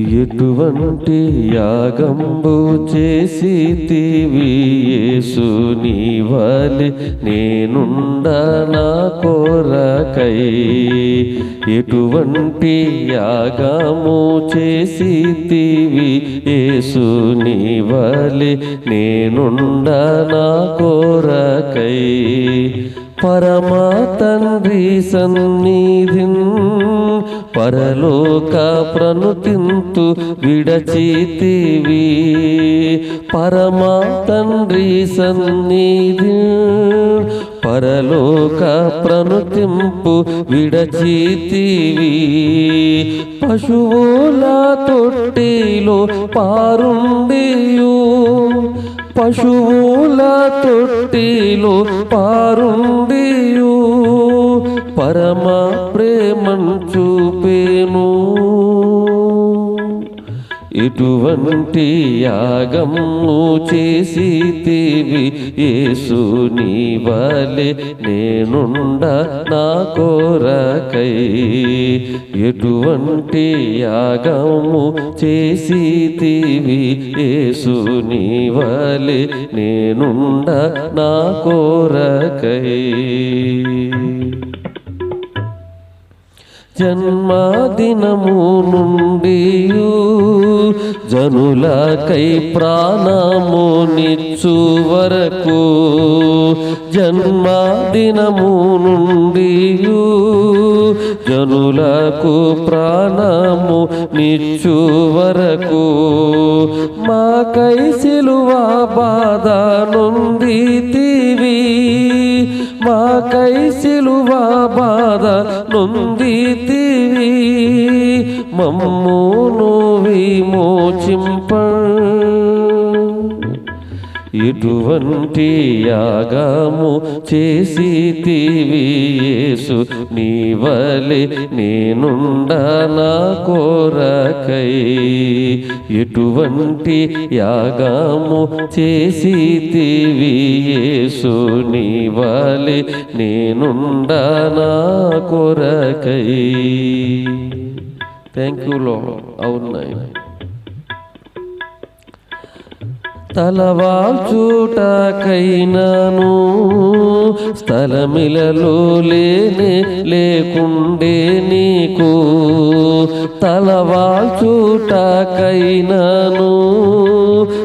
ఎటువంటి యాగంబు చేసి యేసు నీ నేనుండ నా కోరకై. ఎటువంటి యాగము చేసి యేసు నీ నేనుండ నా కోరకై. పరమా తండ్రి సన్నిధిన్ పరలోక ప్రణుతింతు విడచితివి. పరమా తండ్రి సన్నిధి పరలోక ప్రణుతింపు విడచితివి. పశువుల తొట్టిలో పారుండియు పశువుల తొట్టిలో పారుండియు. పరమ ప్రేమంచు ఇటువంటి యాగము చేసి తీవి యేసు నీ వలె నేనుండ నా కోరకై. ఎటువంటి యాగము చేసి తీవి యేసు నీ వలె నేనుండ నా కోరకై. జన్మదినము నుండి జనులకై ప్రాణము నిచ్చు వరకు జన్మదినము నుండి జనులకు ప్రాణము నిచ్చు వరకు మాకై సిలువ బాధ నుండి తీవి మాకై సిలువ బాధ నొందితివి. మమ్మును విమోచింప ఇటువంటి యాగము చేసి యేసు నీ వలె నేనుండ నా కోరకై. ఎటువంటి యాగము చేసి యేసు నీ వలె నేనుండ నా కోరకై. థ్యాంక్ యూ లో అవును తలవాల్చుటకైనాను. స్థలమిలలో లేనే లేకుండే నీకు. తలవాల్చుటకైనాను.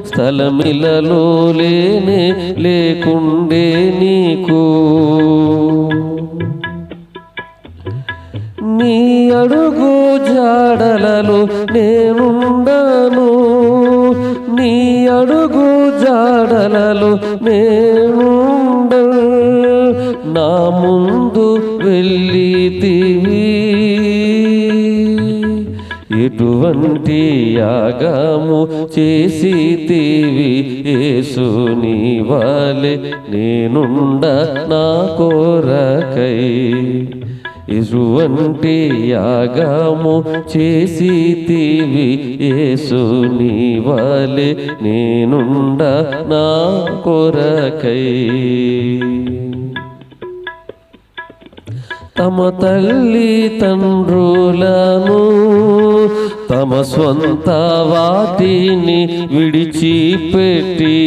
స్థలమిలలో లేనే లేకుండే నీకు. నీ అడుగు జాడలలో నేనుండను జాడలలో నేనుండ నా ముందు వెళ్ళితివి ఎటువంటి యాగము చేసి తీవి ఏసుని వాలే నేనుండ నా కోరకై. ఎటువంటి యాగము చేసి తీవి యేసు నీ నేనుండ నా కొరకై. తమ తల్లి తండ్రులను తమ స్వంత వాటిని విడిచిపెట్టి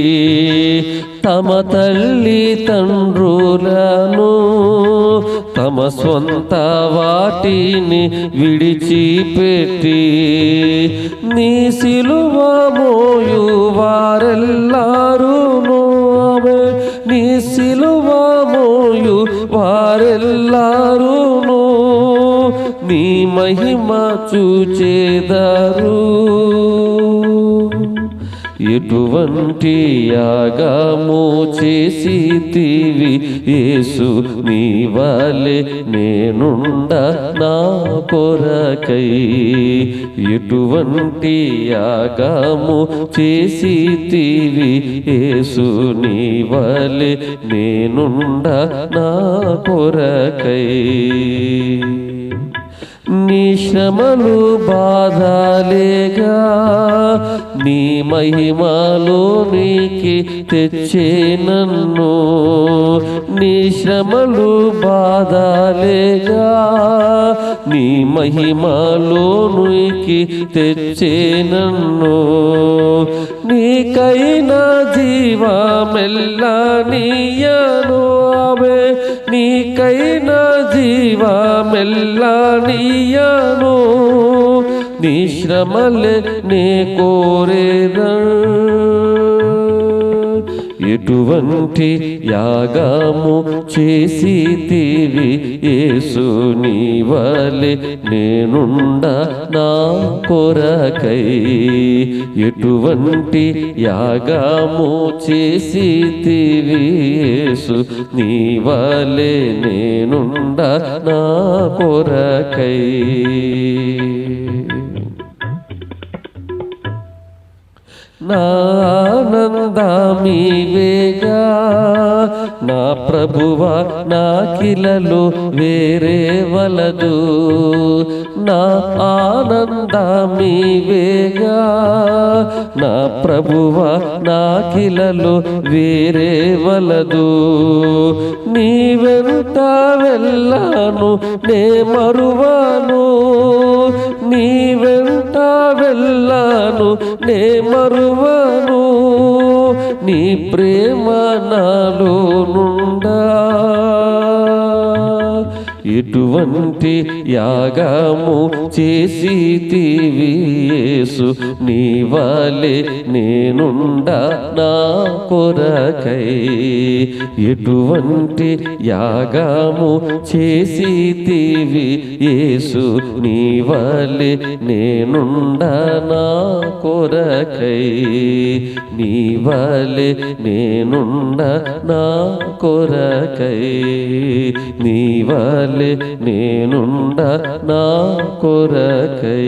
తమ తల్లి తండ్రులను తమ స్వంత వాటిని విడిచిపెట్టి నీ సిలువ మోయు వారెల్లారును ఆమె నీ సిలువ మోయు వారెల్లారును నీ మహిమ చూచేదారు. ఎటువంటి యాగము చేసి తీవి యేసు నీ వాలే నేనుండ నా కొరకై. ఎటువంటి యాగము చేసి తీవి యేసు నీ వాలే నేనుండ నా కొరకై. నీ శ్రమలు బాధలేగా నీ మహిమలో నీకి తెచ్చే నన్ను. నీ శ్రమలు బాధలేగా నీ మహిమలో నీకి తెచ్చే నన్ను. నీకైనా జీవమెల్లా నీయను అవే నీకైనా జీవమెల్లా నీ నీ శ్రమలే కోరేదా ఎటువంటి యాగము చేసి తీవి ఏసుని వలె నేనుండ నా కొరకై ఎటువంటి యాగము చేసి తీవి యేసు నీ వలె నేనుండ నా కొరకై నానందమీవేగా నా ప్రభువ నా కిలలు వేరే వలదు. నా ఆనందమీవేగా నా ప్రభువ నా కిలలు వేరే వలదు. నీవెంత వెళ్ళాను నే మరువాను. నే మరువను నీ ప్రేమ నాలోను ఇటువంటి యాగము చేసి తీవియేసు నీ వాలే నేనుండా నా కొరకై. ఎటువంటి యాగము చేసి తీవి యేసు? నీ వాలే నేనుండా నా కొరకై. నీ వాలే నేనుండా నా కొరకై. నీ వాలే నేనుండ నా కొరకై.